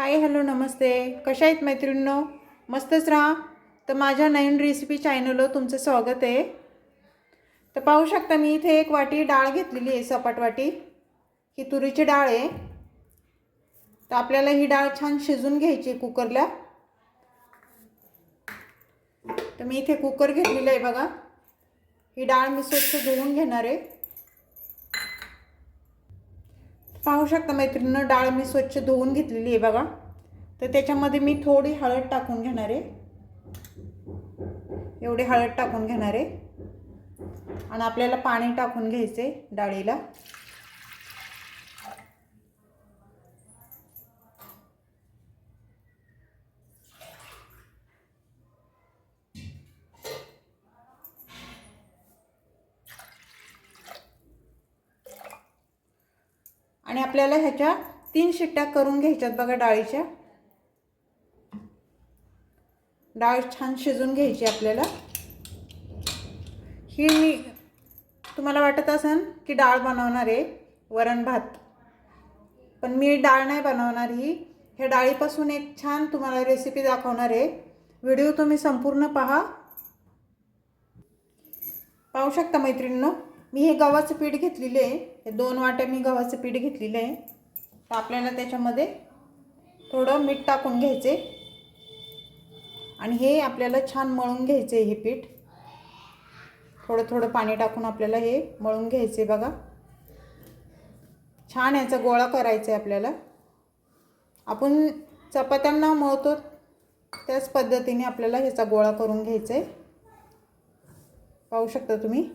Hi hello नमस्ते. कशा आहेत मैत्रिणींनो? मस्तच राहा. तर माझ्या नवीन रेसिपी चॅनलवर तुमचं स्वागत आहे. तर पाहू शकता मी इथे एक वाटी डाळ घेतलेली आहे सपाट वाटी. ही तुरीची डाळ आहे. तर आपल्याला ही डाळ छान शिजून घ्यायची कुकरला. तर मी इथे कुकर घेतलेलं आहे बघा. ही डाळ मी स्वच्छ धुवून घेणार आहे. पाहू शकता मैत्रिणीनं डाळ मी स्वच्छ धुवून घेतलेली आहे बघा. तर त्याच्यामध्ये मी थोडी हळद टाकून घेणार आहे. एवढी हळद टाकून घेणार आहे. आणि आपल्याला पाणी टाकून घ्यायचे डाळीला. आपल्याला ह्याच्या तीन शिट्ट्या करून घ्यायच्यात बघा डाळीच्या. डाळ छान शिजून घ्यायची आपल्याला. ही मी तुम्हाला वाटत असेल की डाळ बनवणार आहे वरण भात. पण मी डाळ नाही बनवणार ही. ह्या डाळीपासून एक छान तुम्हाला रेसिपी दाखवणार आहे. व्हिडिओ तुम्ही संपूर्ण पहा. पाहू शकता मैत्रिणीनं? मी हे गव्हाचं पीठ घेतलेलं आहे. हे दोन वाट्या मी गव्हाचं पीठ घेतलेलं आहे. तर आपल्याला त्याच्यामध्ये थोडं मीठ टाकून घ्यायचे. आणि हे आपल्याला छान मळून घ्यायचं आहे हे पीठ. थोडं थोडं पाणी टाकून आपल्याला हे मळून घ्यायचे बघा. छान याचा गोळा करायचा आहे आपल्याला. आपण चपात्यांना मळतो त्याच पद्धतीने आपल्याला ह्याचा गोळा करून घ्यायचा आहे. पाहू शकता तुम्ही?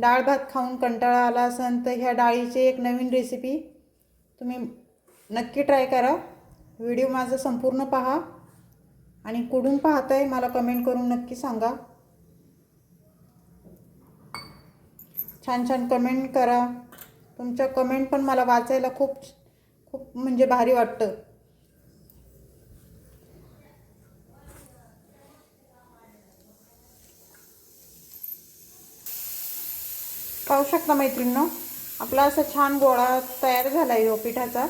डाळ भात खाऊन कंटाळा आला असेल तर ह्या डाळीची एक नवीन रेसिपी तुम्ही नक्की ट्राय करा. व्हिडिओ माझा संपूर्ण पहा. आणि कुठून पाहताय मला कमेंट करून नक्की सांगा. छान छान कमेंट करा. तुमच्या कमेंट पण मला वाचायला खूप खूप म्हणजे भारी वाटतं. पाहू शकता मैत्रिणींनो आपला असा छान गोळा तयार झाला आहे हो पिठाचा.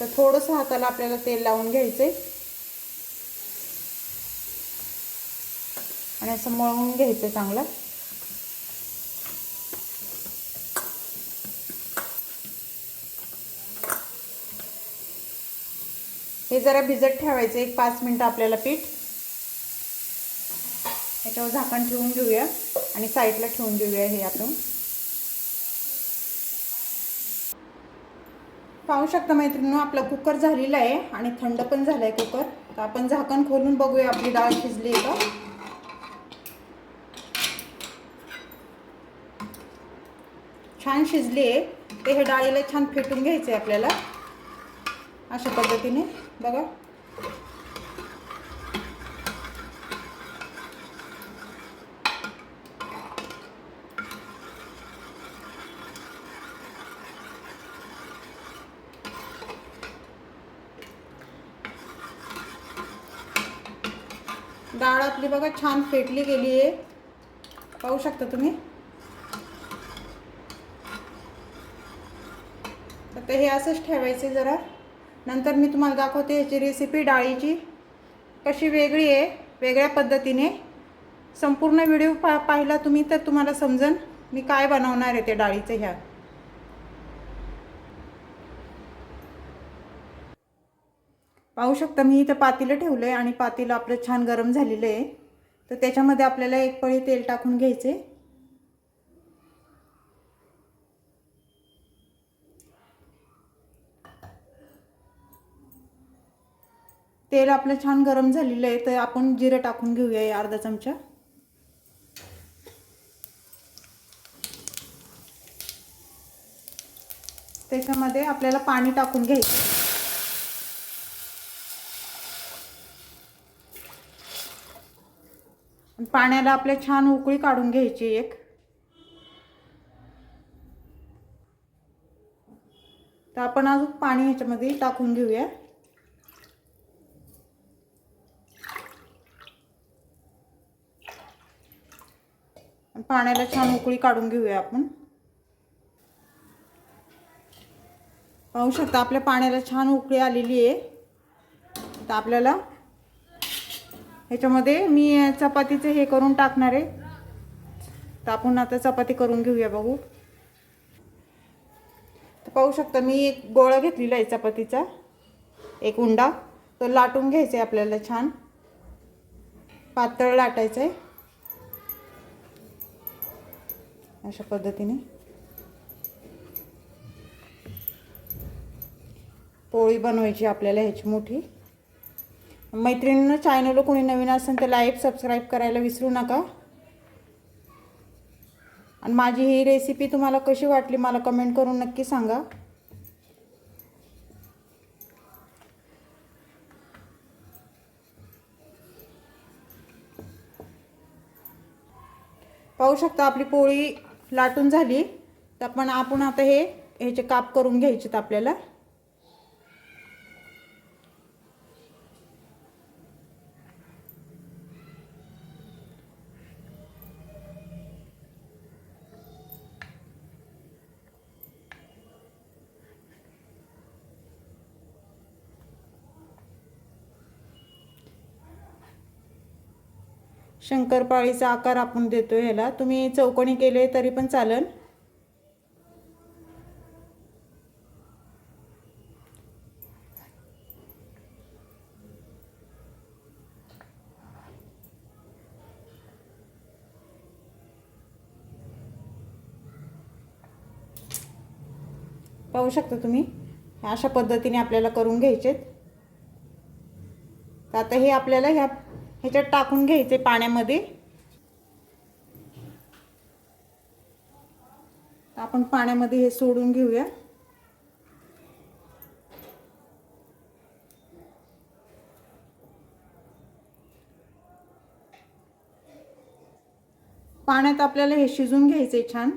तर थोडंसं हाताला आपल्याला तेल लावून घ्यायचे आणि असं मळून घ्यायचं चांगलं. हे जरा भिजत ठेवायचं एक पाच मिनटं आपल्याला पीठ. याच्यावर झाकण ठेवून घेऊया आणि साईडला ठेवून देऊया हे आपण. पाहू शकता मैत्रिणी आपला कुकर झालेला आहे आणि थंड पण झाला आहे कुकर. तर आपण झाकण खोलून बघूया आपली डाळ शिजली आहे का. छान शिजली आहे. ते हे डाळीला छान फेटून घ्यायचं आहे आपल्याला. अशा पद्धतीने. बघा. डाळ आपली बघा छान फेटली गेली आहे. पाहू शकता तुम्ही? तर हे असंच ठेवायचे जरा. नंतर मी तुम्हाला दाखवते याची रेसिपी डाळीची. कशी वेगळी आहे वेगळ्या पद्धतीने. संपूर्ण व्हिडिओ पा पाहिला तुम्ही तर तुम्हाला समजेल मी काय बनवणार आहे ते डाळीचं ह्या पाहू शकता मी इथं पातीलं ठेवलं आहे आणि पातीलं आपलं छान गरम झालेलं आहे. तर त्याच्यामध्ये आपल्याला एक पळी तेल टाकून घ्यायचे. तेल आपलं छान गरम झालेलं आहे तर आपण जिरं टाकून घेऊया अर्धा चमचा. त्याच्यामध्ये आपल्याला पाणी टाकून घ्यायचं. पाण्याला आपल्या छान उकळी काढून घ्यायची एक. तर आपण अजून पाणी ह्याच्यामध्ये टाकून घेऊया. पाण्याला छान उकळी काढून घेऊया आपण. पाहू शकता आपल्या पाण्याला छान उकळी आलेली आहे. तर आपल्याला ह्याच्यामध्ये मी चपातीचं हे करून टाकणार आहे. तर आपण आता चपाती करून घेऊया बघू. तर पाहू शकता मी एक गोळा घेतलेला आहे चपातीचा. एक उंडा. तो लाटून घ्यायचा आहे आपल्याला छान. पातळ लाटायचं आहे. अशा पद्धतीने. पोळी बनवायची आपल्याला ह्याची मोठी. मैत्रिणीनं चॅनलला कोणी नवीन असेल तर लाईक सबस्क्राईब करायला विसरू नका. आणि माझी ही रेसिपी तुम्हाला कशी वाटली मला कमेंट करून नक्की सांगा. पाहू शकता आपली पोळी लाटून झाली. तर पण आपण आता हे ह्याचे काप करून घ्यायचेत आपल्याला. शंकरपाळीचा आकार आपण देतो ह्याला. तुम्ही चौकोनी केले तरी पण चालेल. पाहू शकता तुम्ही? अशा पद्धतीने आपल्याला करून घ्यायचेत. तर आता हे आपल्याला ह्या ह्याच्यात टाकून घ्यायचे पाण्यामध्ये. आपण पाण्यामध्ये हे सोडून घेऊया. पाण्यात आपल्याला हे शिजून घ्यायचे छान.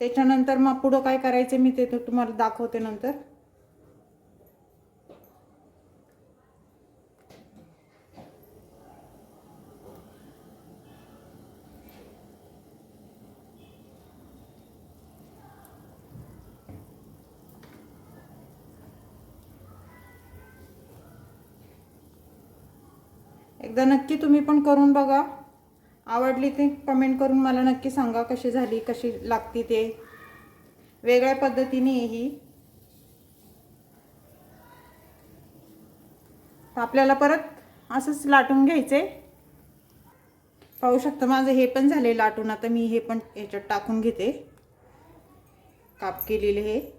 त्याच्यानंतर मग पुढं काय करायचं मी ते तुम्हाला दाखवते नंतर. एकदा नक्की तुम्ही पण करून बघा. आवडली ते कमेंट करून मला नक्की सांगा कशी झाली कशी लागती ते. वेगळ्या पद्धतीने ही. तर आपल्याला परत असंच लाटून घ्यायचे. पाहू शकता माझं हे पण झाले लाटून आता मी हे पण याच्यात टाकून घेते. काप केलेले हे.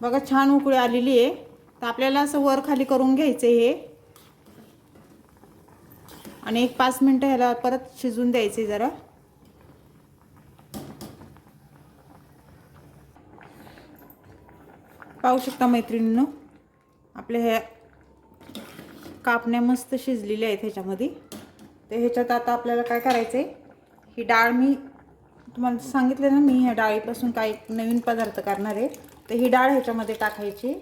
बघा छान उकळी आलेली आहे. तर आपल्याला असं वर खाली करून घ्यायचं आहे हे. आणि एक पाच मिनटं ह्याला परत शिजून द्यायचे जरा. पाहू शकता मैत्रिणीनं आपल्या ह्या कापण्या मस्त शिजलेल्या आहेत ह्याच्यामध्ये. तर ह्याच्यात आता आपल्याला काय करायचं आहे ही डाळ मी तुम्हाला सांगितलं ना मी ह्या डाळीपासून काही नवीन पदार्थ करणार आहे. तर ही डाळ ह्याच्यामध्ये टाकायची.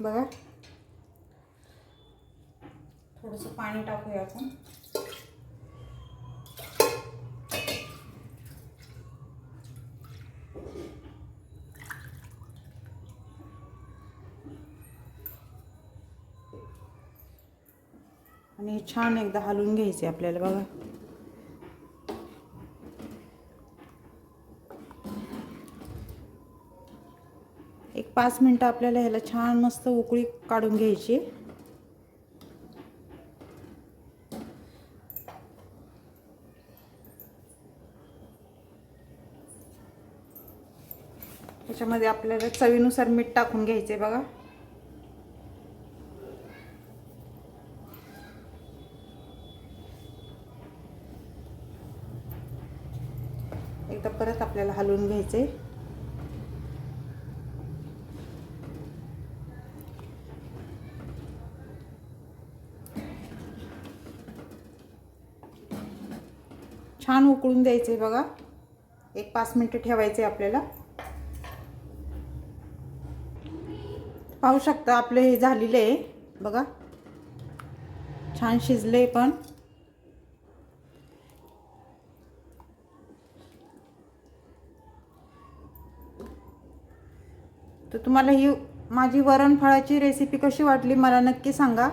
बघा. थोडंसं पाणी टाकूया आपण. आणि छान एकदा हलवून घ्यायचे आपल्याला बघा. पाच मिनटं आपल्याला ह्याला छान मस्त उकळी काढून घ्यायची. त्याच्यामध्ये आपल्याला चवीनुसार मीठ टाकून घ्यायचं आहे बघा. एकदा परत आपल्याला हलवून घ्यायचे उकळून द्यायचे बघा. एक पाच मिनटं ठेवायचे आपल्याला. पाहू शकता आपलं हे झालेलं आहे. बघा. छान शिजले पण. तर तुम्हाला ही माझी वरणफळाची रेसिपी कशी वाटली मला नक्की सांगा.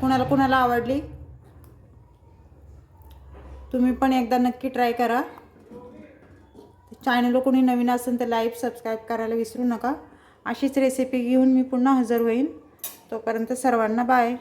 कुणाला कुणाला आवडली? तुम्ही पण एकदा नक्की ट्राय करा. चॅनलला कोणी नवीन असेल तर लाईक सबस्क्राईब करायला विसरू नका. अशीच रेसिपी घेऊन मी पुन्हा हजर होईन. तोपर्यंत सर्वांना बाय